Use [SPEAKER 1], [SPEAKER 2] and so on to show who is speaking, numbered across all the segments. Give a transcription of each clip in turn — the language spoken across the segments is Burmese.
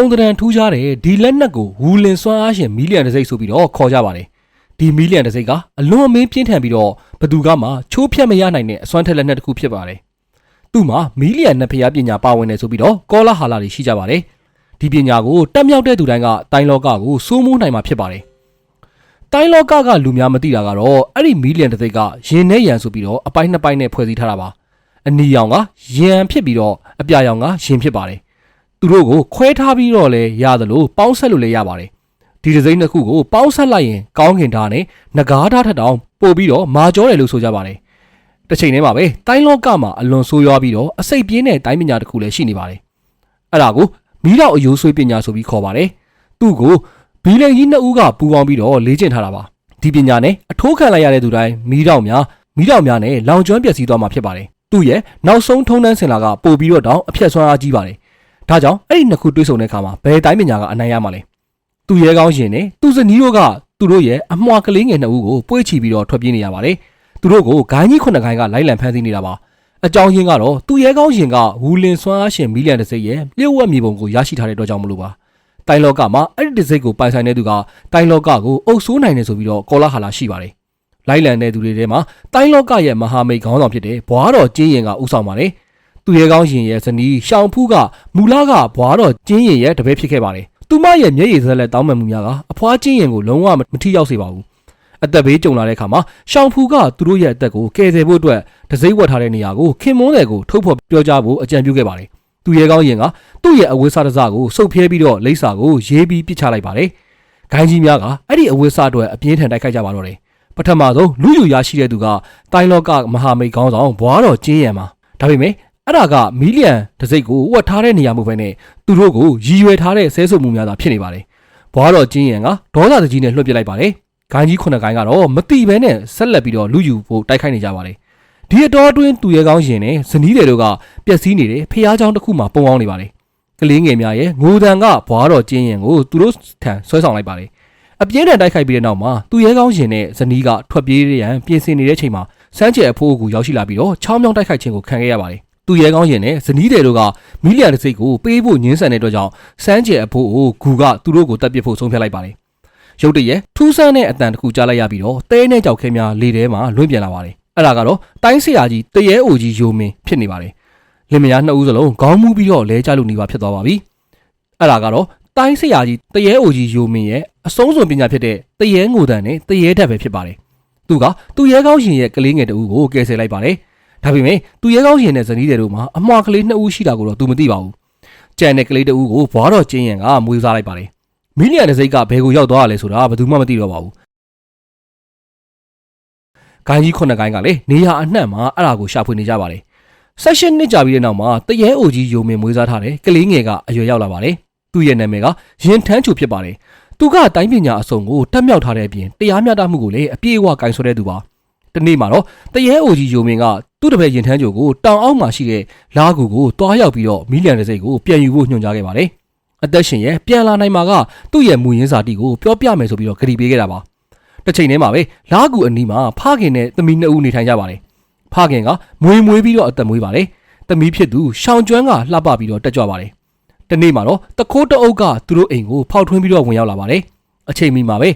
[SPEAKER 1] ပုံသဏ္ဍာန်ထူးခြားတဲ့ဒီလက်နက်ကိုဝူလင်စွမ်းအားရှင်မီလီယံတစ်စိတ်ဆိုပြီးတော့ခေါ်ကြပါတယ်ဒီမီလီယံတစ်စိတ်ကအလွန်အမင်းပြင်းထန်ပြီးတော့ဘသူကမှချိုးဖြတ်မရနိုင်တဲ့အစွမ်းထက်လက်နက်တစ်ခုဖြစ်ပါတယ်သူ့မှာမီလီယံနဲ့ဖျားပညာပါဝင်နေဆိုပြီးတော့ကောလာဟာလာတွေရှိကြပါတယ်ဒီပညာကိုတက်မြောက်တဲ့သူတိုင်းကတိုင်းလောကကိုစိုးမိုးနိုင်မှာဖြစ်ပါတယ်တိုင်းလောကကလူများမသိတာကတော့အဲ့ဒီမီလီယံတစ်စိတ်ကရင်နဲ့ရန်ဆိုပြီးတော့အပိုင်းနှစ်ပိုင်းနဲ့ဖွဲ့စည်းထားတာပါအနီရောင်ကရန်ဖြစ်ပြီးတော့အပြာရောင်ကရင်ဖြစ်ပါတယ် သူတို့ကိုခွဲထားပြီးတော့လဲရသလိုပေါင်းဆက်လို့လည်းရပါတယ်ဒီဒီဇိန်းတစ်ခုကိုပေါင်းဆက်လိုက်ရင်ကောင်းကင်ဓာတ်နဲ့ငကားဓာတ်ထက်တောင်ပို့ပြီးတော့မာကျောတယ်လို့ဆိုကြပါတယ်တစ်ချိန်တည်းမှာပဲတိုင်းလောကမှာအလွန်ဆိုးရွားပြီးတော့အစိတ်ပြင်းတဲ့တိုင်းပညာတစ်ခုလည်းရှိနေပါတယ်အဲ့ဒါကိုမီးတော့အယိုးဆွေးပညာဆိုပြီးခေါ်ပါတယ်သူ့ကိုဘီလန်ကြီးနှစ်ဦးကပူပေါင်းပြီးတော့လေ့ကျင့်ထားတာပါဒီပညာနဲ့အထိုးခံလိုက်ရတဲ့သူတိုင်းမီးတော့များမီးတော့များနဲ့လောင်ကျွမ်းပျက်စီးသွားမှာဖြစ်ပါတယ်သူ့ရဲ့နောက်ဆုံးထုံးတန်းစင်လာကပို့ပြီးတော့တောင်အဖြတ်ဆွမ်းအားကြီးပါတယ် ဒါကြောင့်အဲ့ဒီနှစ်ခုတွေးဆုံတဲ့အခါမှာဘယ်တိုင်းပညာကအနိုင်ရမှာလဲသူရဲကောင်းရှင်နဲ့သူဇနီးတို့ကသူတို့ရဲ့အမွှာကလေးငယ်နှစ်ဦးကိုပွေ့ချီပြီးတော့ထွက်ပြေးနေရပါတယ်သူတို့ကိုဂိုင်းကြီးခုနှစ်ဂိုင်းကလိုက်လံဖမ်းဆီးနေတာပါအကြောင်းရင်းကတော့သူရဲကောင်းရှင်ကဝူလင်စွမ်းအားရှင်မီလီယံတစ်စိတ်ရဲ့လျှို့ဝှက်မြေပုံကိုရရှိထားတဲ့အတွက်ကြောင့်မလို့ပါတိုင်းလောကမှာအဲ့ဒီတစ်စိတ်ကိုပိုင်ဆိုင်တဲ့သူကတိုင်းလောကကိုအုပ်ဆိုးနိုင်တယ်ဆိုပြီးတော့ကောလာဟာလာရှိပါတယ်လိုက်လံတဲ့သူတွေထဲမှာတိုင်းလောကရဲ့မဟာမိတ်ခေါင်းဆောင်ဖြစ်တဲ့ဘွားတော်ကျင်းရင်ကဥဆောင်ပါတယ် သူရဲကောင်းရှင်ရဲ့ဇနီးရှောင်ဖူးကမူလကဘွားတော်ကျင်းရင်ရဲ့တပည့်ဖြစ်ခဲ့ပါတယ်။သူမရဲ့မျက်ရည်စက်လက်တောင်းပန်မှုများကအဖွားကျင်းရင်ကိုလုံးဝမထိရောက်စေပါဘူး။အသက်ဘေးကြုံလာတဲ့အခါမှာရှောင်ဖူးကသူတို့ရဲ့အသက်ကိုကယ်ဆယ်ဖို့အတွက်တစိမ့်ဝတ်ထားတဲ့နေရာကိုခင်မွန်းတယ်ကိုထုတ်ဖော်ပြောကြားဖို့အကြံပြုခဲ့ပါတယ်။သူရဲကောင်းရင်ကသူ့ရဲ့အဝိစားတစားကိုစုပ်ဖြဲပြီးတော့လိပ်စာကိုရေးပြီးပစ်ချလိုက်ပါတယ်။ဂိုင်းကြီးများကအဲ့ဒီအဝိစားအတွက်အပြင်းထန်တိုက်ခိုက်ကြပါတော့တယ်။ပထမဆုံးလူယူရရှိတဲ့သူကတိုင်းလောကမဟာမိတ်ခေါင်းဆောင်ဘွားတော်ကျင်းရံပါဒါပေမဲ့ အဲ့ဒါကမီလီယံတစ်စိတ်ကိုဝတ်ထားတဲ့နေရာမှုပဲနဲ့သူတို့ကိုရည်ရွယ်ထားတဲ့ဆဲဆုပ်မှုများသာဖြစ်နေပါတယ်ဘွားတော်ကျင်းရံကဒေါသတကြီးနဲ့လွှတ်ပစ်လိုက်ပါတယ်ဂိုင်းကြီးခုနှစ်ဂိုင်းကတော့မတိဘဲနဲ့ဆက်လက်ပြီးတော့လူယူဖို့တိုက်ခိုက်နေကြပါတယ်ဒီအတော်အတွင်းသူရဲကောင်းရှင်နဲ့ဇနီးတွေတို့ကပျက်စီးနေတဲ့ဖျားเจ้าတစ်ခုမှပုံအောင်နေပါတယ်ကလေးငယ်များရဲ့ငိုတန်ကဘွားတော်ကျင်းရင်ကိုသူတို့ထံဆွဲဆောင်လိုက်ပါတယ်အပြင်းထန်တိုက်ခိုက်ပြီးတဲ့နောက်မှာသူရဲကောင်းရှင်နဲ့ဇနီးကထွက်ပြေးရန်ပြင်ဆင်နေတဲ့ချိန်မှာစမ်းကျဲအဖိုးကိုရောက်ရှိလာပြီးတော့ချောင်းမြောင်းတိုက်ခိုက်ခြင်းကိုခံခဲ့ရပါတယ် သူရဲကောင်းရှင်နဲ့ဇနီးတွေတို့ကမီလီယံတစ်စိတ်ကိုပေးဖို့ညှင်းဆန်တဲ့အတွက်ကြောင့်စမ်းကျဲအဖိုးကိုဂူကသူတို့ကိုတပ်ပစ်ဖို့ဆုံးဖြတ်လိုက်ပါတယ်ရုတ်တရက်ထူးဆန်းတဲ့အတန်တစ်ခုကြားလိုက်ရပြီးတော့တဲနဲ့ကြောက်ခဲများလေထဲမှာလွင့်ပြန်လာပါတယ်အဲ့ဒါကတော့တိုင်းဆရာကြီးတရဲအိုကြီးယိုမင်းဖြစ်နေပါတယ်လင်မယားနှစ်ဦးစလုံးခေါင်းမူးပြီးတော့လဲကြလို့နေပါဖြစ်သွားပါပြီအဲ့ဒါကတော့တိုင်းဆရာကြီးတရဲအိုကြီးယိုမင်းရဲ့အဆုံးစွန်ပညာဖြစ်တဲ့တရဲငိုတန်နဲ့တရဲဓာတ်ပဲဖြစ်ပါတယ်သူကသူရဲကောင်းရှင်ရဲ့ကလေးငယ်တဦးကိုကယ်ဆယ်လိုက်ပါတယ် ဒါပေမဲ့သူရဲကောင်းရှင်နဲ့ဇနီးတဲ့တို့မှာအမှားကလေးနှစ်ဦးရှိတာကိုတော့သူမသိပါဘူးကြံတဲ့ကလေးတဦးကိုဘွားတော်ကျင်းရံကမွေးစားလိုက်ပါတယ်မီလီယံတစ်စိတ်ကဘယ်ကိုရောက်သွားရလဲဆိုတာဘယ်သူမှမသိတော့ပါဘူးဂိုင်းကြီးခုနှစ်ဂိုင်းကလည်းနေရအနှံ့မှာအဲ့ဒါကိုရှာဖွေနေကြပါတယ်ဆက်ရှင်နှစ်ကြာပြီးတဲ့နောက်မှာတရဲအိုကြီးယိုမင်မွေးစားထားတဲ့ကလေးငယ်ကအရွယ်ရောက်လာပါတယ်သူ့ရဲ့နာမည်ကရင်ထန်းချူဖြစ်ပါတယ်သူကတိုင်းပညာအစုံကိုတက်မြောက်ထားတဲ့အပြင်တရားမျှတမှုကိုလည်းအပြည့်အဝဂိုင်းဆွဲတဲ့သူပါ တနေ့မှာတော့တရဲအိုကြီးယိုမင်ကသူ့တပည့်ရင်ထန်းချိုကိုတောင်အောက်မှာရှိတဲ့လာကူကိုတွားရောက်ပြီးတော့မီလီယံတစ်စိတ်ကိုပြန်ယူဖို့ညွှန်ကြားခဲ့ပါတယ်အသက်ရှင်ရဲ့ပြန်လာနိုင်မှာကသူ့ရဲ့မူရင်းစာတီကိုပြောပြမယ်ဆိုပြီးတော့ဂရီပေးခဲ့တာပါတစ်ချိန်တည်းမှာပဲလာကူအနီးမှာဖခင်နဲ့သမီးနှစ်ဦးနေထိုင်ကြပါတယ်ဖခင်ကမွေမွေးပြီးတော့အသက်မွေးပါတယ်သမီးဖြစ်သူရှောင်းကျွမ်းကလှပပြီးတော့တက်ကြွပါတယ်တနေ့မှာတော့တခိုးတအုပ်ကသူတို့အိမ်ကိုဖောက်ထွင်းပြီးတော့ဝင်ရောက်လာပါတယ်အချိန်မီမှာပဲ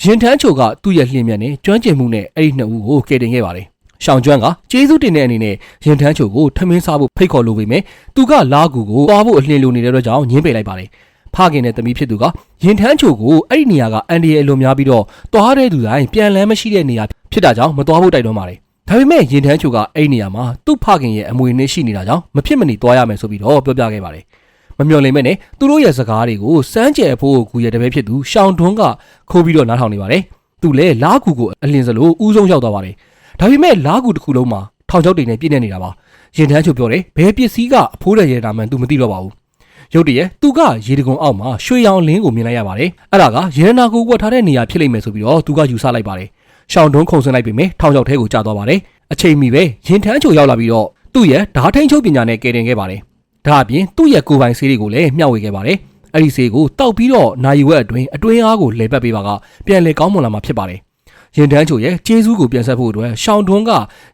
[SPEAKER 1] ရင်ထန်းချိုကသူ့ရဲ့လျင်မြတ်နဲ့ကျွမ်းကျင်မှုနဲ့အဲ့ဒီနှစ်ဦးကိုကယ်တင်ခဲ့ပါတယ်ရှောင်းကျွမ်းကကျေးဇူးတင်တဲ့အနေနဲ့ရင်ထန်းချိုကိုထမင်းစားဖို့ဖိတ်ခေါ်လိုပေမဲ့သူကလာကူကိုသွားဖို့အလင်းလိုနေတဲ့အတွက်ကြောင့်ညင်းပယ်လိုက်ပါတယ်ဖခင်နဲ့သမီးဖြစ်သူကရင်ထန်းချိုကိုအဲ့ဒီနေရာကအန်ဒီရဲ့အလွန်များပြီးတော့သွားတဲ့သူတိုင်းပြန်လန်းမရှိတဲ့နေရာဖြစ်တာကြောင့်မသွားဖို့တိုက်တွန်းပါတယ်ဒါပေမဲ့ရင်ထန်းချိုကအဲ့ဒီနေရာမှာသူ့ဖခင်ရဲ့အမွေနဲ့ရှိနေတာကြောင့်မဖြစ်မနေသွားရမယ်ဆိုပြီးတော့ပြောပြခဲ့ပါတယ် မမျှော်လင့်မဲ့နဲ့သူတို့ရဲ့စကားတွေကိုစမ်းကြယ်ဖို့ကူရဲ့တပည့်ဖြစ်သူရှောင်းတွန်းကခိုးပြီးတော့နားထောင်နေပါတယ်သူလည်းလာကူကိုအလင်းစလို့ဥဆုံးရောက်သွားပါတယ်ဒါပေမဲ့လာကူတစ်ခုလုံးမှာထောင်ချောက်တွေနဲ့ပြည့်နေနေတာပါရင်ထမ်းချုပ်ပြောတယ်ဘယ်ပစ္စည်းကအဖိုးတဲ့ရဲတာမှန်သူမသိတော့ပါဘူးရုတ်တရက်သူကရေတကုံအောက်မှာရွှေရောင်လင်းကိုမြင်လိုက်ရပါတယ်အဲ့ဒါကရေနာကိုဝတ်ထားတဲ့နေရာဖြစ်လိမ့်မယ်ဆိုပြီးတော့သူကယူဆလိုက်ပါတယ်ရှောင်းတွန်းခုံဆင်းလိုက်ပေမဲ့ထောင်ချောက်ထဲကိုကျသွားပါတယ်အချိန်မီပဲရင်ထမ်းချုပ်ရောက်လာပြီးတော့သူ့ရဲ့ဓာထိန်ချုပ်ပညာနဲ့ကယ်တင်ခဲ့ပါတယ် ဒါအပြင်သူ့ရဲ့ကိုယ်ပိုင်ဆေးတွေကိုလည်းမျှဝေခဲ့ပါတယ်အဲ့ဒီဆေးကိုတောက်ပြီးတော့နိုင်ဝက်အတွင်းအတွင်းအားကိုလေပတ်ပေးပါကပြန်လေကောင်းမွန်လာမှာဖြစ်ပါတယ်ရင်တန်းချိုရဲ့ကျေးဇူးကိုပြန်ဆက်ဖို့အတွက်ရှောင်းတွန်းက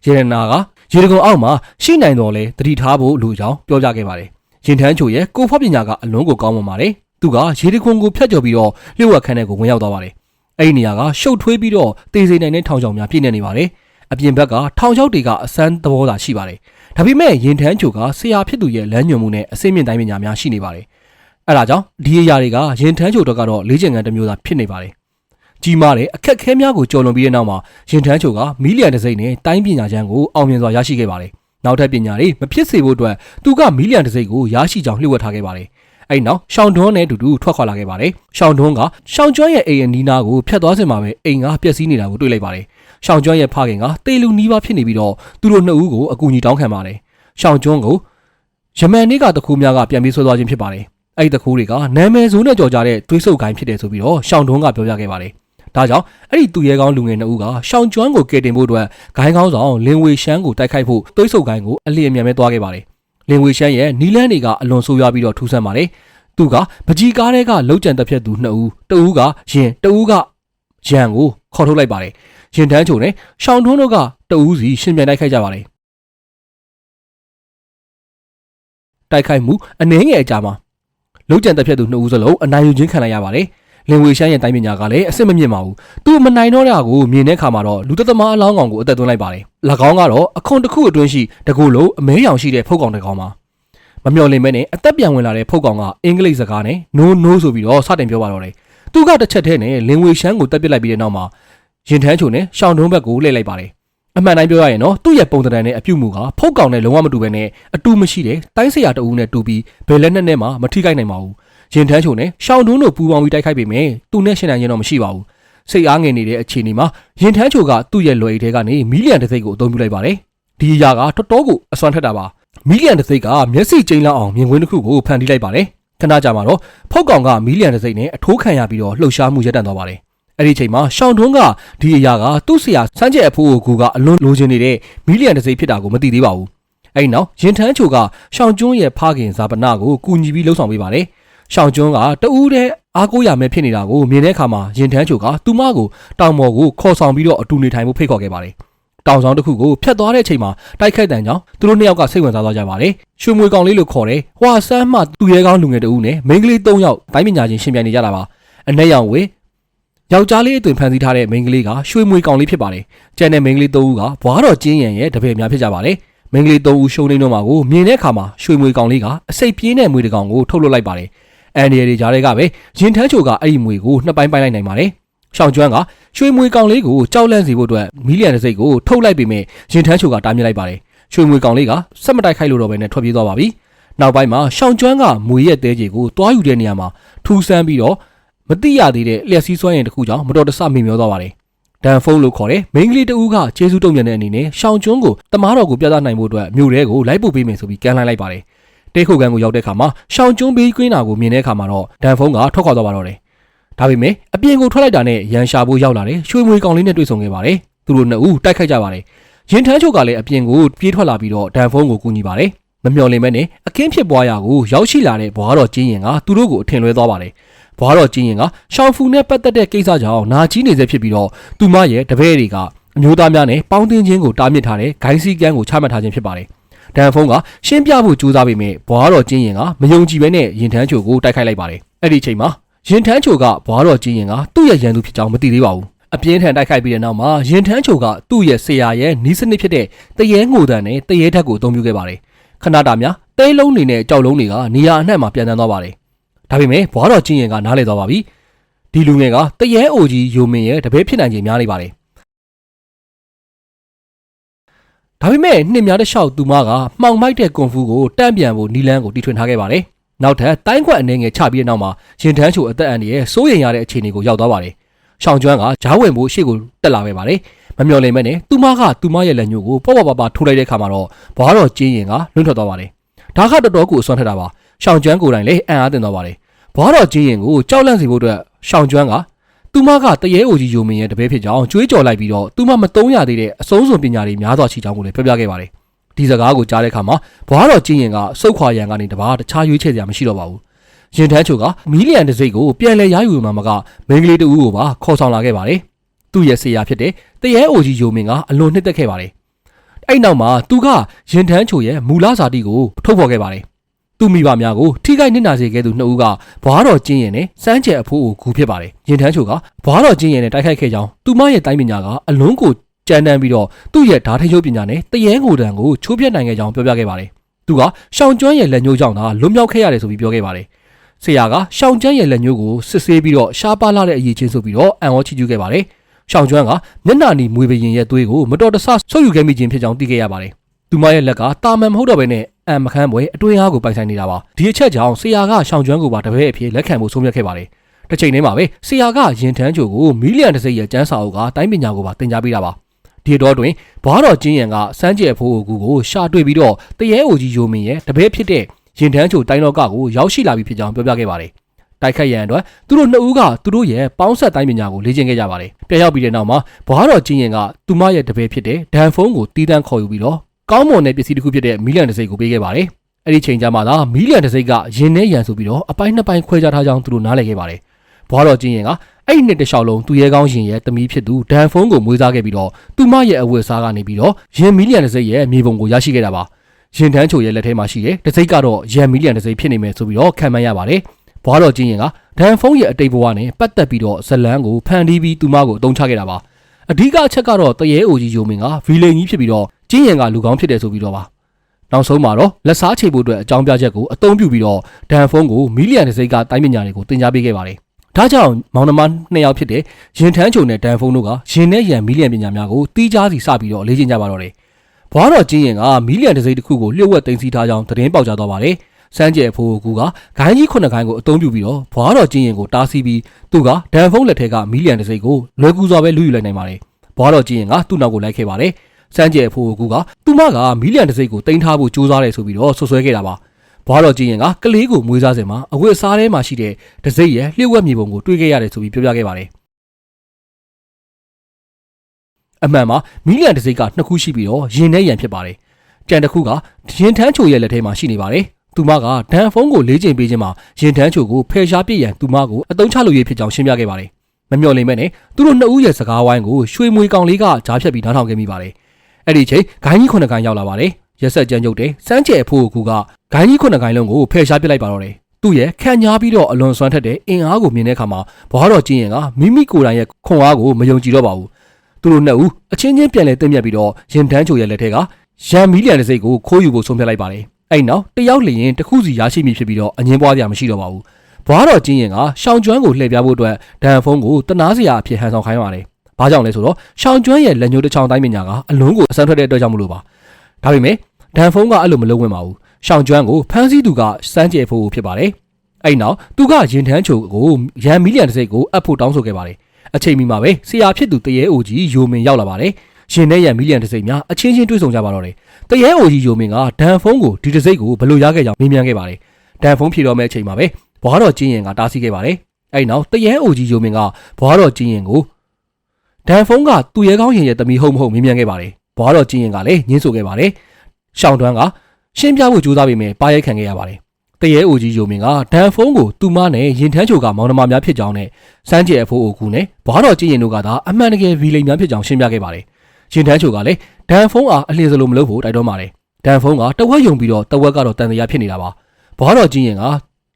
[SPEAKER 1] ရေရနာကရေတကုံအောက်မှာရှိနိုင်တော်လဲတတိထားဖို့လူကြောင်းပြောပြခဲ့ပါတယ်ရင်ထမ်းချိုရဲ့ကိုဖောက်ပညာကအလွန်ကိုကောင်းမွန်ပါတယ်။သူကရေတခွန်ကိုဖျက်ကျော်ပြီးတော့လျှို့ဝှက်ခန်းထဲကိုဝင်ရောက်သွားပါတယ်။အဲ့ဒီနေရာကရှုပ်ထွေးပြီးတော့တေးစိနိုင်တဲ့ထောင်ချောင်များပြည့်နေနေပါတယ်။အပြင်ဘက်ကထောင်ချောက်တွေကအစမ်းသဘောသာရှိပါတယ်။ ဒါပေမဲ့ရင်ထမ်းချိုကဆရာဖြစ်သူရဲ့လမ်းညွှန်မှုနဲ့အစိမ့်မြင့်တိုင်းပညာများရှိနေပါတယ်။အဲ့ဒါကြောင့်ဒီအရာတွေကရင်ထမ်းချိုတော့ကတော့လေးချင်ကန်တစ်မျိုးသာဖြစ်နေပါတယ်။ကြီးမားတဲ့အခက်အခဲများကိုကျော်လွန်ပြီးတဲ့နောက်မှာရင်ထမ်းချိုကမီလီယံတစ်စိမ့်နဲ့တိုင်းပညာချမ်းကိုအောင်မြင်စွာရရှိခဲ့ပါတယ်။နောက်ထပ်ပညာတွေမဖြစ်စေဖို့အတွက်သူကမီလီယံတစ်စိမ့်ကိုရရှိကြောင်းလျှို့ဝှက်ထားခဲ့ပါတယ်။အဲ့နောက်ရှောင်းတွန်းနဲ့အတူတူထွက်ခွာလာခဲ့ပါတယ်။ရှောင်းတွန်းကရှောင်းကျွမ်းရဲ့အိမ်အနီးနားကိုဖျက်သွားစင်မှာပဲအိမ်ကပျက်စီးနေတာကိုတွေ့လိုက်ပါတယ်။ ရှောင်းကျွမ်းရဲ့ဖခင်ကတေလူနီးပါးဖြစ်နေပြီးတော့သူတို့နှစ်ဦးကိုအကူအညီတောင်းခံပါတယ်။ရှောင်းကျွန်းကိုယမန်နေ့ကတခုများကပြန်ပြီးဆွဲသွားခြင်းဖြစ်ပါတယ်။အဲ့ဒီတခုတွေကနာမည်ဆိုးနဲ့ကြော်ကြတဲ့သွေးဆုပ်ကိုင်းဖြစ်တယ်ဆိုပြီးတော့ရှောင်းတွန်းကပြောပြခဲ့ပါတယ်။ဒါကြောင့်အဲ့ဒီသူရဲကောင်းလူငယ်နှစ်ဦးကရှောင်းကျွမ်းကိုကယ်တင်ဖို့အတွက်ဂိုင်းကောင်းဆောင်လင်ဝေရှမ်းကိုတိုက်ခိုက်ဖို့သွေးဆုပ်ကိုင်းကိုအလျင်အမြန်ပဲသွားခဲ့ပါတယ်။လင်ဝေရှမ်းရဲ့နီလန်းတွေကအလွန်ဆိုးရွားပြီးတော့ထူးဆန်းပါတယ်။သူကပကြီးကားတဲ့ကလောက်ကျန်တက်ဖြတ်သူနှစ်ဦးတဦးကရင်တဦးက ရန်ကိုခေါ်ထုတ်လိုက်ပါတယ်။ရင်တန်းချုံနဲ့ရှောင်းထွန်းတို့ကတဦးစီရှင်ပြန်တိုက်ခိုက်ကြပါတယ်။တိုက်ခိုက်မှုအနှဲငယ်အကြာမှာလောက်ကျန်တက်ဖြတ်သူနှစ်ဦးစလုံးအနိုင်ယူခြင်းခံလိုက်ရပါတယ်။လင်ဝေရှမ်းရဲ့တိုင်းပညာကလည်းအစစ်မမြင့်ပါဘူး။သူမနိုင်တော့တာကိုမြင်တဲ့အခါမှာတော့လူသက်သမားအလောင်းကောင်ကိုအသက်သွင်းလိုက်ပါတယ်။၎င်းကတော့အခွန်တစ်ခုအတွင်းရှိတကူလုံးအမဲရောင်ရှိတဲ့ဖုတ်ကောင်တစ်ကောင်ပါ။မမျော်လင့်မဲနဲ့အသက်ပြန်ဝင်လာတဲ့ဖုတ်ကောင်ကအင်္ဂလိပ်စကားနဲ့ no no ဆိုပြီးတော့စတင်ပြောပါတော့တယ်။ သူကတစ်ချက်တည်းနဲ့လင်ဝေရှမ်းကိုတက်ပစ်လိုက်ပြီးတဲ့နောက်မှာရင်ထမ်းချုံနဲ့ရှောင်းတွန်းဘက်ကိုလှည့်လိုက်ပါတယ်။အမှန်တိုင်းပြောရရင်တော့သူ့ရဲ့ပုံသဏ္ဍာန်နဲ့အပြုတ်မှုကဖုတ်ကောင်နဲ့လုံးဝမတူဘဲနဲ့အတူမရှိတဲ့တိုင်းဆရာတအူးနဲ့တူပြီးဘယ်လက်နဲ့နဲ့မှမထိခိုက်နိုင်ပါဘူး။ရင်ထမ်းချုံနဲ့ရှောင်းတွန်းတို့ပူပေါင်းပြီးတိုက်ခိုက်ပေမဲ့သူနဲ့ရှင်နိုင်ရင်တော့မရှိပါဘူး။စိတ်အားငယ်နေတဲ့အခြေအနေမှာရင်ထမ်းချိုကသူ့ရဲ့လွယ်အိတ်ထဲကနေမီလီယံတစ်စိတ်ကိုအသုံးပြုလိုက်ပါတယ်။ဒီအရာကတော်တော်ကိုအစွမ်းထက်တာပါ။မီလီယံတစ်စိတ်ကမျက်စိကျိန်းလောက်အောင်မြင်ကွင်းတစ်ခုကိုဖန်တီးလိုက်ပါတယ်။ ခဏကြာမှာတော့ဖောက်ကောင်ကမီလီယံတစ်စိတ်နဲ့အထိုးခံရပြီးတော့လှုပ်ရှားမှုရပ်တန့်သွားပါတယ်။အဲ့ဒီအချိန်မှာရှောင်းထွန်းကဒီအရာကသူ့ဆရာစမ်းကျက်အဖိုးကိုကအလွန်လိုချင်နေတဲ့မီလီယံတစ်စိတ်ဖြစ်တာကိုမသိသေးပါဘူး။အဲ့ဒီနောက်ရင်ထမ်းချိုကရှောင်းကျွန်းရဲ့ဖခင်ဇာပနာကိုကူညီပြီးလှုပ်ဆောင်ပေးပါတယ်။ရှောင်းကျွန်းကတဦးတည်းအားကိုးရမယ်ဖြစ်နေတာကိုမြင်တဲ့အခါမှာရင်ထမ်းချိုကသူမကိုတောင်ပေါ်ကိုခေါ်ဆောင်ပြီးတော့အတူနေထိုင်မှုဖိတ်ခေါ်ခဲ့ပါတယ်။ တောင်ဆောင်တစ်ခုကိုဖျက်သွားတဲ့အချိန်မှာတိုက်ခိုက်တန်ကြောင့်သူတို့နှစ်ယောက်ကစိတ်ဝင်စားသွားကြပါတယ်။ရွှေမွေကောင်လေးလို့ခေါ်တယ်။ဟွာဆန်းမှသူရဲကောင်းလူငယ်တဦးနဲ့မိန်းကလေး၃ယောက်တိုင်းပညာရှင်ရှင်ပြိုင်နေကြတာပါ။အနက်ရောင်ဝေယောက်ျားလေးအသွင်ဖန်ဆီးထားတဲ့မိန်းကလေးကရွှေမွေကောင်လေးဖြစ်ပါတယ်။ကျန်တဲ့မိန်းကလေး၃ဦးကဘွားတော်ကျင်းရံရဲ့တပည့်များဖြစ်ကြပါတယ်။မိန်းကလေး၃ဦးရှုံးနေတော့မှာကိုမြင်တဲ့အခါမှာရွှေမွေကောင်လေးကအစိတ်ပြင်းတဲ့မွေတစ်ကောင်ကိုထုတ်လွှတ်လိုက်ပါတယ်။အန်ဒီရီကြားတွေကပဲရင်ထမ်းချိုကအဲ့ဒီမွေကိုနှစ်ပိုင်းပိုင်းလိုက်နိုင်ပါတယ်။ ရှောင်းကျွမ်းကရွှေမွေကောင်လေးကိုကြောက်လန့်စေဖို့အတွက်မီလီယံတစ်စိတ်ကိုထုတ်လိုက်ပေမဲ့ရင်ထမ်းချိုကတားမြစ်လိုက်ပါတယ်။ရွှေမွေကောင်လေးကစက်မတိုက်ခိုက်လို့တော့ပဲနဲ့ထွက်ပြေးသွားပါပြီ။နောက်ပိုင်းမှာရှောင်းကျွမ်းကမွေရဲ့တဲကြီးကိုတွားယူတဲ့နေရာမှာထူဆန်းပြီးတော့မတိရသေးတဲ့လျှက်စီးစွမ်းရင်တစ်ခုကြောင့်မတော်တဆမိမျောသွားပါတယ်။ဒန်ဖုန်းလို့ခေါ်တဲ့မိန်းကလေးတဦးကကျေးဇူးတုံ့ပြန်တဲ့အနေနဲ့ရှောင်းကျွန်းကိုတမားတော်ကိုပြသနိုင်ဖို့အတွက်မြို့ထဲကိုလိုက်ပို့ပေးမယ်ဆိုပြီးကမ်းလှမ်းလိုက်ပါတယ်။တဲခုတ်ကန်ကိုရောက်တဲ့အခါမှာရှောင်းကျွန်းဘေးကွင်းတာကိုမြင်တဲ့အခါမှာတော့ဒန်ဖုန်းကထွက်ခွာသွားပါတော့တယ်။ ဒါပေမဲ့အပြင်ကိုထွက်လိုက်တာနဲ့ရန်ရှာဖို့ရောက်လာတဲ့ရွှေမွေကောင်လေးနဲ့တွေ့ဆုံခဲ့ပါတယ်။သူတို့နှစ်ဦးတိုက်ခိုက်ကြပါတယ်။ရင်ထမ်းချုပ်ကလည်းအပြင်ကိုပြေးထွက်လာပြီးတော့ဒန်ဖုန်းကိုကူညီပါတယ်။မမျော်လင့်မဲနဲ့အခင်းဖြစ်ပွားရာကိုရောက်ရှိလာတဲ့ဘွားတော်ကျင်းရင်ကသူတို့ကိုအထင်လွဲသွားပါတယ်။ဘွားတော်ကျင်းရင်ကရှောင်းဖူနဲ့ပတ်သက်တဲ့ကိစ္စကြောင့်နာကြီးနေစေဖြစ်ပြီးတော့သူမရဲ့တပည့်တွေကအမျိုးသားများနဲ့ပေါင်းတင်ခြင်းကိုတားမြစ်ထားတဲ့ဂိုင်းစီကန်းကိုချမှတ်ထားခြင်းဖြစ်ပါတယ်။ဒန်ဖုန်းကရှင်းပြဖို့ကြိုးစားပေမဲ့ဘွားတော်ကျင်းရင်ကမယုံကြည်ဘဲနဲ့ရင်ထမ်းချိုကိုတိုက်ခိုက်လိုက်ပါတယ်။အဲ့ဒီအချိန်မှာ ရင်ထမ်းချိုကဘွားတော်ကျင်းရင်ကသူ့ရဲ့ရန်သူဖြစ်ကြောင်းမသိသေးပါဘူး။အပြင်းထန်တိုက်ခိုက်ပြီးတဲ့နောက်မှာရင်ထမ်းချိုကသူ့ရဲ့ဆရာရဲ့နီးစနစ်ဖြစ်တဲ့တရေငိုတန်နဲ့တရေထက်ကိုအသုံးပြုခဲ့ပါတယ်။ခဏတာများတဲလုံးတွေနဲ့ကြောက်လုံးတွေကနေရာအနှံ့မှာပြန်တန်းသွားပါတယ်။ဒါပေမဲ့ဘွားတော်ချင်းရင်ကနားလေသွားပါပြီ။ဒီလူငယ်ကတရဲအိုကြီးယိုမင်ရဲ့တပည့်ဖြစ်နိုင်ခြင်းများနေပါတယ်။ဒါပေမဲ့နှစ်များတစ်လျှောက်သူမကမှောင်မိုက်တဲ့ကွန်ဖူကိုတန့်ပြန်ဖို့နီလန်းကိုတီထွင်ထားခဲ့ပါတယ်။ နောက်ထပ်တိုင်းခွက်အနေငယ်ချပြီးတဲ့နောက်မှာရင်ထမ်းချိုအသက်အန္တရာယ်စိုးရိမ်ရတဲ့အခြေအနေကိုရောက်သွားပါတယ်။ရှောင်းကျွမ်းကဂျားဝင်ဖို့ရှေ့ကိုတက်လာခဲ့ပါတယ်။မမျော်လင့်မဲနဲ့သူမကသူမရဲ့လက်ညှိုးကိုပေါ့ပေါ့ပါပါထိုးလိုက်တဲ့ခါမှာတော့ဘွားတော်ကျင်းရင်ကလွန့်ထွက်သွားပါတယ်။ဒါကတော်တော်ကိုအစွမ်းထက်တာပါ။ရှောင်းကျွမ်းကိုယ်တိုင်လည်းအံ့အားသင့်သွားပါတယ်။ဘွားတော်ကျင်းရင်ကိုကြောက်လန့်စေဖို့အတွက်ရှောင်းကျွမ်းကသူမကတရေအိုကြီးယိုမင်ရဲ့တပည့်ဖြစ်ကြောင်းကြွေးကြော်လိုက်ပြီးတော့သူမမတုံးရသေးတဲ့အစုံစုံပညာတွေများစွာရှိကြောင်းကိုလည်းပြောပြခဲ့ပါတယ်။ ဒီစကားကိုကြားတဲ့အခါမှာဘွားတော်ကျင်းရင်ကစုတ်ခွာရန်ကနေတပါးတခြားရွေးချယ်စရာမရှိတော့ပါဘူး။ရင်ထမ်းချိုကမီလီယံတစ်စိတ်ကိုပြန်လဲရယူမှမကမိန်းကလေးတဦးကိုပါခေါ်ဆောင်လာခဲ့ပါတယ်။သူ့ရဲ့ဆေးရဖြစ်တဲ့တရေအိုကြီးယိုမင်ကအလွန်နှစ်သက်ခဲ့ပါတယ်။အဲ့နောက်မှာသူကရင်ထမ်းချိုရဲ့မူလဇာတိကိုထုတ်ဖော်ခဲ့ပါတယ်။သူမိဘများကိုထိခိုက်နစ်နာစေခဲ့သူနှစ်ဦးကဘွားတော်ကျင်းရင်နဲ့စမ်းကျဲအဖိုးကိုဂူဖြစ်ပါတယ်ရင်ထမ်းချိုကဘွားတော်ကျင်းရင်နဲ့တိုက်ခိုက်ခဲ့ကြောင်းသူမရဲ့တိုင်းပညာကအလွန်ကို ကြမ်းတမ်းပြီးတော့သူ့ရဲ့ဓာတ်ထရုပ်ပညာနဲ့တရေငိုတံကိုချိုးပြတ်နိုင်ခဲ့ကြောင်းပြောပြခဲ့ပါတယ်သူကရှောင်းကျွမ်းရဲ့လက်ညှိုးကြောင့်သာလွတ်မြောက်ခဲ့ရတယ်ဆိုပြီးပြောခဲ့ပါတယ်ဆရာကရှောင်းကျွမ်းရဲ့လက်ညှိုးကိုစစ်ဆေးပြီးတော့ရှားပါလာတဲ့အရေးချင်းဆိုပြီးတော့အံ့ဩချီးကျူးခဲ့ပါတယ်ရှောင်းကျွမ်းကမျက်နှာနီမွေပရင်ရဲ့သွေးကိုမတော်တဆဆုပ်ယူခဲ့မိခြင်းဖြစ်ကြောင်းသိခဲ့ရပါတယ်သူမရဲ့လက်ကတာမန်မဟုတ်တော့ဘဲနဲ့အံမခန်းပွဲအတွင်းအားကိုပိုင်ဆိုင်နေတာပါဒီအချက်ကြောင့်ဆရာကရှောင်းကျွမ်းကိုပါတပည့်အဖြစ်လက်ခံဖို့ဆုံးဖြတ်ခဲ့ပါတယ်တစ်ချိန်တည်းမှာပဲဆရာကရင်ထမ်းချိုကိုမီလီယံတစ်စိတ်ရဲ့ကျန်းစာအုပ်ကတိုင်းပညာကိုပါသင်ကြားပေးတာပါ ဒီတော့တွင်ဘွားတော်ကျင်းရံကစမ်းကြဲဖိုးကိုကိုရှာတွေ့ပြီးတော့တရေအိုကြီးယိုမင်းရဲ့တပည့်ဖြစ်တဲ့ရင်ထမ်းချိုတိုင်းတော်ကကိုရောက်ရှိလာပြီဖြစ်ကြောင်းပြောပြခဲ့ပါတယ်တိုက်ခိုက်ရန်အတွက်သူတို့နှစ်ဦးကသူတို့ရဲ့ပေါင်းဆက်တိုင်းပညာကိုလေ့ကျင့်ခဲ့ကြပါတယ်။ပြန်ရောက်ပြီးတဲ့နောက်မှာဘွားတော်ကျင်းရင်ကသူမရဲ့တပည့်ဖြစ်တဲ့ဒန်ဖုန်းကိုတီးတန်းခေါ်ယူပြီးတော့ကောင်းမွန်တဲ့ပစ္စည်းတစ်ခုဖြစ်တဲ့မီလန်တစ်စိတ်ကိုပေးခဲ့ပါတယ်။အဲ့ဒီချိန်ကျမှသာမီလန်တစ်စိတ်ကရင်ထဲရန်ဆိုပြီးတော့အပိုင်းနှစ်ပိုင်းခွဲခြားထားကြောင်းသူတို့နားလည်ခဲ့ပါတယ်။ဘွားတော်ကျင်းရင်က အဲ့ဒီနှစ်တစ်လျှောက်လုံးသူရဲကောင်းရင်ရဲ့တမီးဖြစ်သူဒန်ဖုန်းကိုမွေးစားခဲ့ပြီးတော့သူမရဲ့အဝတ်အစားကနေပြီးတော့ရင်မီလန်တစ်စိတ်ရဲ့မြေပုံကိုရရှိခဲ့တာပါ။ရင်ထမ်းချိုရဲ့လက်ထဲမှာရှိတဲ့တစ်စိတ်ကတော့ရန်မီလီယံတစ်စိတ်ဖြစ်နေမယ်ဆိုပြီးတော့ခံမှန်းရပါတယ်။ဘွားတော်ချင်းရင်ကဒန်ဖုန်းရဲ့အတိတ်ဘဝနဲ့ပတ်သက်ပြီးတော့ဇလန်းကိုဖန်တီးပြီးသူမကိုအသုံးချခဲ့တာပါ။အဓိကအချက်ကတော့တရေအိုကြီးယိုမင်ကဗီလိန်ကြီးဖြစ်ပြီးတော့ချင်းရင်ကလူကောင်းဖြစ်တယ်ဆိုပြီးတော့ပါ။နောက်ဆုံးမှာတော့လက်စားချိန်ဖို့အတွက်အကြောင်းပြချက်ကိုအသုံးပြုပြီးတော့ဒန်ဖုန်းကိုမီလီယံတစ်စိတ်ကတိုင်းပညာတွေကိုတင် जा ပေးခဲ့ပါတယ်။ ဒါကြောင့်မောင်နှမနှစ်ယောက်ဖြစ်တဲ့ရင်ထမ်းချုံနဲ့ဒန်ဖုန်းတို့ကရင်နဲ့ရန်မီလီယံပညာများကိုတီးခြားစီစပြီးတော့လေ့ကျင့်ကြပါတော့တယ်။ဘွားတော်ချင်းရင်ကမီလီယံတစ်စိတ်တစ်ခုကိုလျှို့ဝှက်တင်စီထားကြောင်းသတင်းပေါက်ကြားသွားပါတယ်။စမ်းကြဲအဖိုးကူကဂိုင်းကြီးခုနှစ်ဂိုင်းကိုအသုံးပြုပြီးတော့ဘွားတော်ချင်းရင်ကိုတားဆီးပြီးသူကဒန်ဖုန်းလက်ထက်ကမီလီယံတစ်စိတ်ကိုလွယ်ကူစွာပဲလူယူလိုက်နိုင်ပါတယ်။ဘွားတော်ချင်းရင်ကသူ့နောက်ကိုလိုက်ခဲ့ပါတယ်။စမ်းကြဲအဖိုးကူကသူမကမီလီယံတစ်စိတ်ကိုတင်ထားဖို့ကြိုးစားတယ်ဆိုပြီးတော့ဆွဆွဲခဲ့တာပါ။ ဘွားတော်ချင်းရင်ကကလေးကိုမွေးစားစဉ်မှာအဝတ်အစားထဲမှာရှိတဲ့ဒစိမ့်ရဲ့လျှို့ဝှက်မြေပုံကိုတွေ့ခဲ့ရတယ်ဆိုပြီးပြောပြခဲ့ပါတယ်။အမှန်မှာမီလီယံတစ်စိတ်ကနှစ်ခုရှိပြီးတော့ရင်နဲ့ရန်ဖြစ်ပါတယ်။ကြံတစ်ခုကရင်ထမ်းချိုရဲ့လက်ထဲမှာရှိနေပါတယ်။သူမကဒန်ဖုန်းကိုလေးချိန်ပေးခြင်းမှာရင်ထမ်းချိုကိုဖယ်ရှားပြစ်ရန်သူမကိုအတုံးချလို့ရဖြစ်ကြောင်းရှင်းပြခဲ့ပါတယ်။မမျှော်လင့်မဲ့နဲ့သူတို့နှစ်ဦးရဲ့စကားဝိုင်းကိုရွှေမွေကောင်လေးကကြားဖြတ်ပြီးနားထောင်ခဲ့မိပါတယ်။အဲ့ဒီချိန်ဂိုင်းကြီးခုနှစ်ဂိုင်းရောက်လာပါတယ်။ရက်ဆက်ကြမ်းကြုတ်တဲ့စမ်းကျဲအဖိုးကူက ဂိုင်းကြီးခုနှစ်ဂိုင်းလုံးကိုဖယ်ရှားပစ်လိုက်ပါတော့တယ်။သူ့ရဲ့ခံညားပြီးတော့အလွန်စွမ်းထက်တဲ့အင်အားကိုမြင်တဲ့အခါမှာဘွားတော်ကျင်းရင်ကမိမိကိုယ်တိုင်ရဲ့ခွန်အားကိုမယုံကြည်တော့ပါဘူး။သူတို့နှစ်ဦးအချင်းချင်းပြန်လဲတင်မြတ်ပြီးတော့ရင်တန်းချိုရဲ့လက်ထက်ကရန်မီလီယံတစ်စိတ်ကိုခိုးယူဖို့ဆုံးဖြတ်လိုက်ပါတယ်။အဲ့နောက်တယောက်လျင်တစ်ခုစီရရှိမိဖြစ်ပြီးတော့အငင်းပွားကြမရှိတော့ပါဘူး။ဘွားတော်ကျင်းရင်ကရှောင်းကျွမ်းကိုလှည့်ပြဖို့အတွက်ဒန်ဖုန်းကိုတနာစရာအဖြစ်ဟန်ဆောင်ခိုင်းပါတယ်။ဘာကြောင့်လဲဆိုတော့ရှောင်းကျွမ်းရဲ့လက်ညှိုးတစ်ချောင်းတိုင်းပညာကအလွန်ကိုအဆန်းထွက်တဲ့အတွက်ကြောင့်မလို့ပါ။ဒါပေမဲ့ဒန်ဖုန်းကအဲ့လိုမလုပ်ဝင်ပါဘူး။ ရှောင်းကျွမ်းကိုဖမ်းဆီးသူကစမ်းကြဲဖို့ဖြစ်ပါတယ်။အဲ့နောက်သူကရင်ထမ်းချိုကိုရန်မီလီယံတစ်စိတ်ကိုအပ်ဖို့တောင်းဆိုခဲ့ပါတယ်။အချိန်မီမှာပဲဆရာဖြစ်သူတရေအိုကြီးယိုမင်ရောက်လာပါတယ်။ရှင်နဲ့ရန်မီလီယံတစ်စိတ်များအချင်းချင်းတွေ့ဆုံကြပါတော့တယ်။တရေအိုကြီးယိုမင်ကဒန်ဖုန်းကိုဒီတစ်စိတ်ကိုဘယ်လိုရခဲ့ကြောင်းမေးမြန်းခဲ့ပါတယ်။ဒန်ဖုန်းဖြေတော့မဲ့အချိန်မှာပဲဘွားတော်ကျင်းရင်ကတားဆီးခဲ့ပါတယ်။အဲ့နောက်တရေအိုကြီးယိုမင်ကဘွားတော်ကျင်းရင်ကိုဒန်ဖုန်းကသူ့ရဲကောင်းရင်ရဲ့တမီဟုတ်မဟုတ်မေးမြန်းခဲ့ပါတယ်။ဘွားတော်ကျင်းရင်ကလည်းညှင်းဆိုခဲ့ပါတယ်။ရှောင်းတွန်းက ရှင်းပြဖို့ကြိုးစားပေမဲ့ပါရိုက်ခံခဲ့ရပါတယ်။တရေအိုကြီးယိုမင်ကဒန်ဖုန်းကိုသူမနဲ့ရင်ထမ်းချိုကမောင်နှမများဖြစ်ကြောင်းနဲ့စမ်းကြဲအဖိုးအိုကူနဲ့ဘွားတော်ကျင်းရင်တို့ကသာအမှန်တကယ်ဗီလိန်များဖြစ်ကြောင်းရှင်းပြခဲ့ပါတယ်။ရင်ထမ်းချိုကလည်းဒန်ဖုန်းအားအလင်းစလိုမလုပ်ဖို့တိုက်တွန်းပါတယ်။ဒန်ဖုန်းကတဝက်ယုံပြီးတော့တဝက်ကတော့တန်တရားဖြစ်နေတာပါ။ဘွားတော်ကျင်းရင်က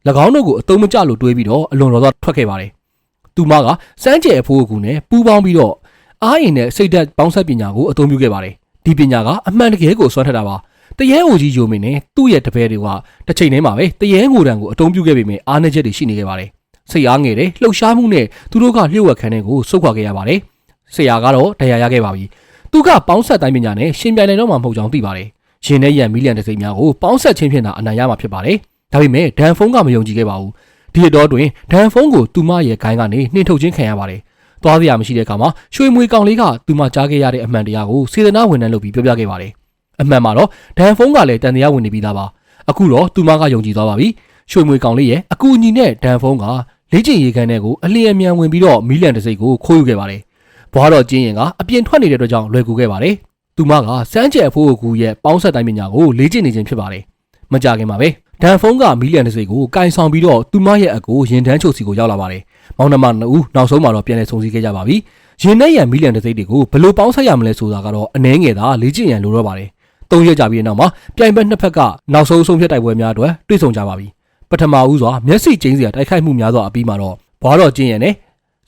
[SPEAKER 1] ၎င်းတို့ကိုအတုံးမကျလို့တွေးပြီးတော့အလွန်တော်သောထွက်ခဲ့ပါတယ်။သူမကစမ်းကြဲအဖိုးအိုကူနဲ့ပူးပေါင်းပြီးတော့အားရင်နဲ့စိတ်ဓာတ်ပေါင်းဆက်ပညာကိုအသုံးပြုခဲ့ပါတယ်။ဒီပညာကအမှန်တကယ်ကိုစွမ်းထက်တာပါ။ တရေအိုကြီးယိုမင်းနဲ့သူ့ရဲ့တပည့်တွေကတစ်ချိန်တည်းမှာပဲတရေငိုတံကိုအသုံးပြုခဲ့ပေမဲ့အားနည်းချက်တွေရှိနေခဲ့ပါတယ်။စိတ်အားငယ်တယ်လှုပ်ရှားမှုနဲ့သူတို့ကလျှို့ဝှက်ခန်းတဲ့ကိုစုတ်ခွာခဲ့ရပါတယ်။ဆရာကတော့တရားရခဲ့ပါပြီ။သူကပေါင်းဆက်တိုင်းပညာနဲ့ရှင်ပြိုင်နိုင်တော့မှမဟုတ်ကြောင်းသိပါတယ်။ရှင်နဲ့ရန်မီလီယံတစ်စိမ့်များကိုပေါင်းဆက်ခြင်းဖြင့်သာအနိုင်ရမှာဖြစ်ပါတယ်။ဒါပေမဲ့ဒန်ဖုန်းကမယုံကြည်ခဲ့ပါဘူး။ဒီအတော်တွင်ဒန်ဖုန်းကိုသူမရဲ့ခိုင်းကနေနှင်ထုတ်ခြင်းခံရပါတယ်။သွားစရာမရှိတဲ့အခါမှာရွှေမွေကောင်လေးကသူမကြားခဲ့ရတဲ့အမှန်တရားကိုစေတနာဝန်ထမ်းလုပ်ပြီးပြောပြခဲ့ပါတယ်။ အမှန်မှာတော့ဒန်ဖုန်းကလည်းတန်တရားဝင်နေပြီးသားပါ။အခုတော့သူမကယုံကြည်သွားပါပြီ။ရွှေမွေကောင်လေးရဲ့အကူအညီနဲ့ဒန်ဖုန်းကလေ့ကျင့်ရေးခန်းထဲကိုအလျင်အမြန်ဝင်ပြီးတော့မီလန်တစ်စိတ်ကိုခိုးယူခဲ့ပါတယ်။ဘွားတော်ကျင်းရင်ကအပြင်ထွက်နေတဲ့အတွက်ကြောင့်လွယ်ကူခဲ့ပါတယ်။သူမကစမ်းကြဲအဖိုးအကူရဲ့ပေါင်းဆက်တိုင်းပညာကိုလေ့ကျင့်နေခြင်းဖြစ်ပါတယ်။မကြခင်ပါပဲဒန်ဖုန်းကမီလန်တစ်စိတ်ကိုကင်ဆောင်ပြီးတော့သူမရဲ့အကူရင်ထမ်းချုပ်စီကိုရောက်လာပါတယ်။မောင်နှမနှစ်ဦးနောက်ဆုံးမှာတော့ပြန်လည်ဆုံစည်းခဲ့ကြပါပြီ။ရင်နဲ့ရန်မီလန်တစ်စိတ်တွေကိုဘယ်လိုပေါင်းဆက်ရမလဲဆိုတာကတော့အနှဲငယ်သာလေ့ကျင့်ရန်လိုတော့ပါတယ်။ ၃ရက်ကြာပြီးတဲ့နောက်မှာပြိုင်ဘက်နှစ်ဖက်ကနောက်ဆုံးဆုံးဖြတ်တိုက်ပွဲများအတွက်တွေ့ဆုံကြပါပြီပထမဦးစွာမျက်စိကျင်းစရာတိုက်ခိုက်မှုများစွာအပြီးမှာတော့ဘွားတော်ကျင်းရနဲ့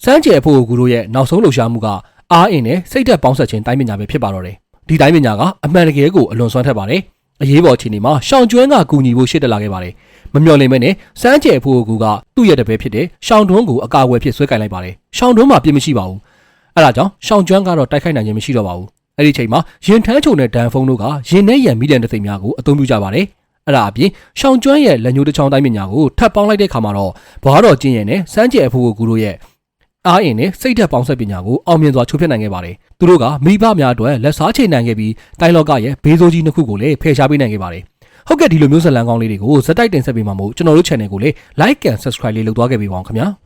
[SPEAKER 1] စမ်းကြယ်ဖို့ကူတို့ရဲ့နောက်ဆုံးလှုပ်ရှားမှုကအားအင်းနဲ့စိတ်သက်ပေါင်းဆက်ခြင်းတိုင်းပညာပဲဖြစ်ပါတော့တယ်ဒီတိုင်းပညာကအမှန်တကယ်ကိုအလွန်ဆွမ်းထက်ပါတယ်အရေးပေါ်အခြေအနေမှာရှောင်းကျွန်းကကူညီဖို့ရှေ့တက်လာခဲ့ပါတယ်မမျှော်လင့်မဲနဲ့စမ်းကြယ်ဖို့ကူကသူ့ရဲ့တပည့်ဖြစ်တဲ့ရှောင်းတွန်းကိုအကာအကွယ်ဖြစ်ဆွဲကင်လိုက်ပါတယ်ရှောင်းတွန်းမှာပြစ်မရှိပါဘူးအဲဒါကြောင့်ရှောင်းကျွန်းကတော့တိုက်ခိုက်နိုင်ခြင်းမရှိတော့ပါဘူး အဲ့ဒီချိန်မှာရင်ထမ်းချုံနဲ့ဒန်ဖုန်းတို့ကရင်နဲ့ရံမီလန်တစ်သိန်းများကိုအသုံးပြုကြပါတယ်အဲ့ဒါအပြင်ရှောင်းကျွမ်းရဲ့လက်ညှိုးတစ်ချောင်းတိုင်းပညာကိုထပ်ပေါင်းလိုက်တဲ့ခါမှာတော့ဘွားတော်ကျင်းရဲ့နဲ့စမ်းကြယ်အဖိုးကိုကူတို့ရဲ့အားအင်းနဲ့စိတ်သက်ပေါင်းဆက်ပညာကိုအောင်မြင်စွာချိုးဖျက်နိုင်ခဲ့ပါတယ်။သူတို့ကမိဘများအတွက်လက်စားချိန်နိုင်ခဲ့ပြီးတိုင်းလောကရဲ့ဘေးဆိုးကြီးနှစ်ခုကိုလည်းဖယ်ရှားပေးနိုင်ခဲ့ပါတယ်။ဟုတ်ကဲ့ဒီလိုမျိုးဇတ်လန်းကောင်းလေးတွေကိုဇက်တိုက်တင်ဆက်ပေးမှာမို့ကျွန်တော်တို့ channel ကိုလည်း like and subscribe လေးလုပ်သွားခဲ့ပေးပါအောင်ခင်ဗျာ။